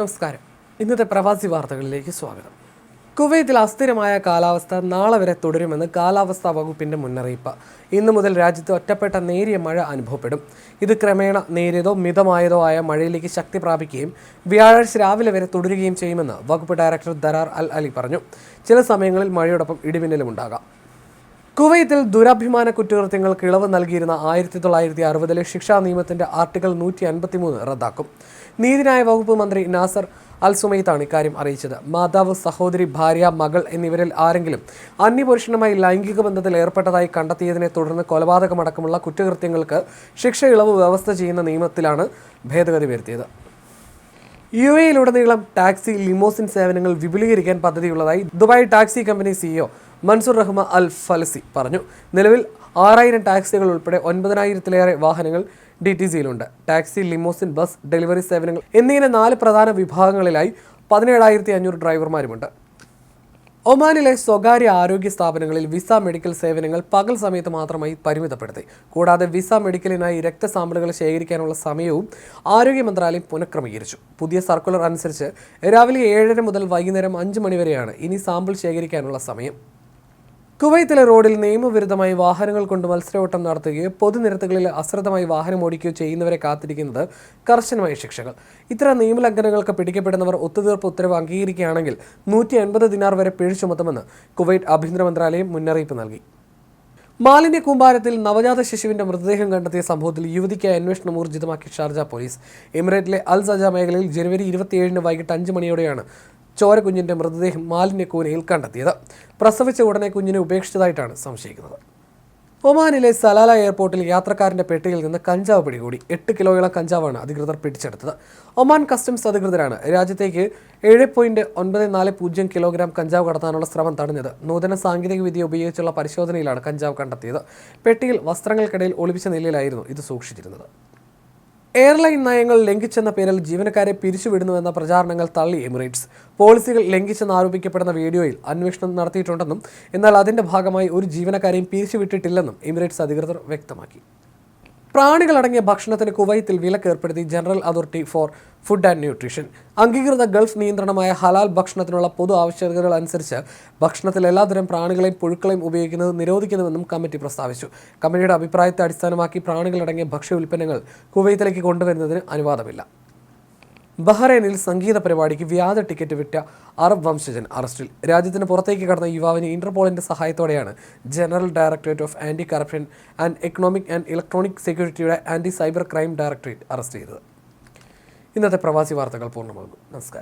നമസ്കാരം. ഇന്നത്തെ പ്രവാസി വാർത്തകളിലേക്ക് സ്വാഗതം. കുവൈത്തിൽ അസ്ഥിരമായ കാലാവസ്ഥ നാളെ വരെ തുടരുമെന്ന് കാലാവസ്ഥാ വകുപ്പിന്റെ മുന്നറിയിപ്പ്. ഇന്നു മുതൽ രാജ്യത്ത് ഒറ്റപ്പെട്ട നേരിയ മഴ അനുഭവപ്പെടും. ഇത് ക്രമേണ നേരിയതോ മിതമായതോ ആയ മഴയിലേക്ക് ശക്തി പ്രാപിക്കുകയും വ്യാഴാഴ്ച രാവിലെ വരെ തുടരുകയും ചെയ്യുമെന്ന് വകുപ്പ് ഡയറക്ടർ ദരാർ അൽ അലി പറഞ്ഞു. ചില സമയങ്ങളിൽ മഴയോടൊപ്പം ഇടിമിന്നലും ഉണ്ടാകാം. കുവൈത്തിൽ ദുരഭിമാന കുറ്റകൃത്യങ്ങൾക്ക് ഇളവ് നൽകിയിരുന്ന ആയിരത്തി തൊള്ളായിരത്തി അറുപതിലെ ശിക്ഷാ നിയമത്തിന്റെ ആർട്ടിക്കിൾ നൂറ്റി അൻപത്തിമൂന്ന് റദ്ദാക്കും. നീതിന്യായ വകുപ്പ് മന്ത്രി നാസർ അൽ സുമൈത്താണ് ഇക്കാര്യം അറിയിച്ചത്. മാതാവ് സഹോദരി ഭാര്യ മകൾ എന്നിവരിൽ ആരെങ്കിലും അന്യപുരുഷനുമായി ലൈംഗിക ബന്ധത്തിൽ ഏർപ്പെട്ടതായി കണ്ടെത്തിയതിനെ തുടർന്ന് കൊലപാതകമടക്കമുള്ള കുറ്റകൃത്യങ്ങൾക്ക് ശിക്ഷ ഇളവ് വ്യവസ്ഥ ചെയ്യുന്ന നിയമത്തിലാണ് ഭേദഗതി വരുത്തിയത്. യു എയിലുടനീളം ടാക്സി ലിമോസിൻ സേവനങ്ങൾ വിപുലീകരിക്കാൻ പദ്ധതിയുള്ളതായി Dubai taxi company CEO Mansoor Rahma Al Falasi പറഞ്ഞു. നിലവിൽ ആറായിരം ടാക്സികൾ ഉൾപ്പെടെ ഒൻപതിനായിരത്തിലേറെ വാഹനങ്ങൾ ഡി ടി സിയിലുണ്ട്. ടാക്സി ലിമോസിൻ ബസ് ഡെലിവറി സേവനങ്ങൾ എന്നിങ്ങനെ നാല് പ്രധാന വിഭാഗങ്ങളിലായി പതിനേഴായിരത്തി അഞ്ഞൂറ് ഡ്രൈവർമാരുമുണ്ട്. ഒമാനിലെ സ്വകാര്യ ആരോഗ്യ സ്ഥാപനങ്ങളിൽ വിസ മെഡിക്കൽ സേവനങ്ങൾ പകൽ സമയത്ത് മാത്രമായി പരിമിതപ്പെടുത്തി. കൂടാതെ വിസ മെഡിക്കലിനായി രക്തസാമ്പിളുകൾ ശേഖരിക്കാനുള്ള സമയവും ആരോഗ്യ മന്ത്രാലയം പുനഃക്രമീകരിച്ചു. പുതിയ സർക്കുലർ അനുസരിച്ച് രാവിലെ ഏഴര മുതൽ വൈകുന്നേരം അഞ്ച് മണിവരെയാണ് ഇനി സാമ്പിൾ ശേഖരിക്കാനുള്ള സമയം. കുവൈത്തിലെ റോഡിൽ നിയമവിരുദ്ധമായി വാഹനങ്ങൾ കൊണ്ട് മത്സരയോട്ടം നടത്തുകയോ പൊതുനിരത്തുകളിൽ അശ്രദ്ധമായി വാഹനം ഓടിക്കുകയോ ചെയ്യുന്നവരെ കാത്തിരിക്കുന്നത് കർശനമായ ശിക്ഷകൾ. ഇത്തരം നിയമലംഘനങ്ങൾക്ക് പിടിക്കപ്പെടുന്നവർ ഒത്തുതീർപ്പ് ഉത്തരവ് അംഗീകരിക്കുകയാണെങ്കിൽ നൂറ്റി അൻപത് ദിനാർ വരെ പിഴ ചുമത്തുമെന്ന് കുവൈറ്റ് ആഭ്യന്തര മന്ത്രാലയം മുന്നറിയിപ്പ് നൽകി. മാലിന്യ കൂമ്പാരത്തിൽ നവജാത ശിശുവിന്റെ മൃതദേഹം കണ്ടെത്തിയ സംഭവത്തിൽ യുവതിക്ക് അന്വേഷണം ഊർജിതമാക്കി ഷാർജ പോലീസ്. എമിറേറ്റിലെ അൽ സജ മേഖലയിൽ ജനുവരി ഇരുപത്തിയേഴിന് വൈകിട്ട് അഞ്ച് മണിയോടെയാണ് ചോര കുഞ്ഞിന്റെ മൃതദേഹം മാലിന്യക്കൂനയിൽ കണ്ടെത്തിയത്. പ്രസവിച്ച ഉടനെ കുഞ്ഞിനെ ഉപേക്ഷിച്ചതായിട്ടാണ് സംശയിക്കുന്നത്. ഒമാനിലെ സലാല എയർപോർട്ടിൽ യാത്രക്കാരന്റെ പെട്ടിയിൽ നിന്ന് കഞ്ചാവ് പിടികൂടി. എട്ട് കിലോയോളം കഞ്ചാവാണ് അധികൃതർ പിടിച്ചെടുത്തത്. ഒമാൻ കസ്റ്റംസ് അധികൃതരാണ്. രാജ്യത്തേക്ക് ഏഴ് പോയിന്റ് ഒൻപത് നാല് പൂജ്യം കിലോഗ്രാം കഞ്ചാവ് കടത്താനുള്ള ശ്രമം തടഞ്ഞത്. നൂതന സാങ്കേതിക വിദ്യ ഉപയോഗിച്ചുള്ള പരിശോധനയിലാണ് കഞ്ചാവ് കണ്ടെത്തിയത്. പെട്ടിയിൽ വസ്ത്രങ്ങൾക്കിടയിൽ ഒളിപ്പിച്ച നിലയിലായിരുന്നു ഇത് സൂക്ഷിച്ചിരുന്നത്. എയർലൈൻ നയങ്ങൾ ലംഘിച്ചെന്ന പേരിൽ ജീവനക്കാരെ പിരിച്ചുവിടുന്നുവെന്ന പ്രചാരണങ്ങൾ തള്ളി എമിറേറ്റ്സ്. പോളിസികൾ ലംഘിച്ചെന്ന് ആരോപിക്കപ്പെടുന്ന വീഡിയോയിൽ അന്വേഷണം നടത്തിയിട്ടുണ്ടെന്നും എന്നാൽ അതിന്റെ ഭാഗമായി ഒരു ജീവനക്കാരെയും പിരിച്ചുവിട്ടിട്ടില്ലെന്നും എമിറേറ്റ്സ് അധികൃതർ വ്യക്തമാക്കി. പ്രാണികളടങ്ങിയ ഭക്ഷണത്തിന് കുവൈത്തിൽ വിലക്ക് ഏർപ്പെടുത്തി general authority for food and nutrition. അംഗീകൃത ഗൾഫ് നിയന്ത്രണമായ ഹലാൽ ഭക്ഷണത്തിനുള്ള പൊതു ആവശ്യകതകൾ അനുസരിച്ച് ഭക്ഷണത്തിൽ എല്ലാതരം പ്രാണികളെയും പുഴുക്കളെയും ഉപയോഗിക്കുന്നത് നിരോധിക്കുന്നുവെന്നും കമ്മിറ്റി പ്രസ്താവിച്ചു. കമ്മിറ്റിയുടെ അഭിപ്രായത്തെ അടിസ്ഥാനമാക്കി പ്രാണികളടങ്ങിയ ഭക്ഷ്യ ഉൽപ്പന്നങ്ങൾ കുവൈത്തിലേക്ക് കൊണ്ടുവരുന്നതിന് അനുവാദമില്ല. ബഹ്റൈനിൽ സംഗീത പരിപാടിക്ക് വ്യാജ ടിക്കറ്റ് വിറ്റ അറബ് വംശജൻ അറസ്റ്റിൽ. രാജ്യത്തിന് പുറത്തേക്ക് കടന്ന യുവാവിന് ഇന്റർപോളിന്റെ സഹായത്തോടെയാണ് general directorate of anti corruption and economic and electronic സെക്യൂരിറ്റിയുടെ anti cyber crime directorate arrest ചെയ്തത്. ഇന്നത്തെ പ്രവാസി വാർത്തകൾ പൂർണമാകുന്നു. നമസ്കാരം.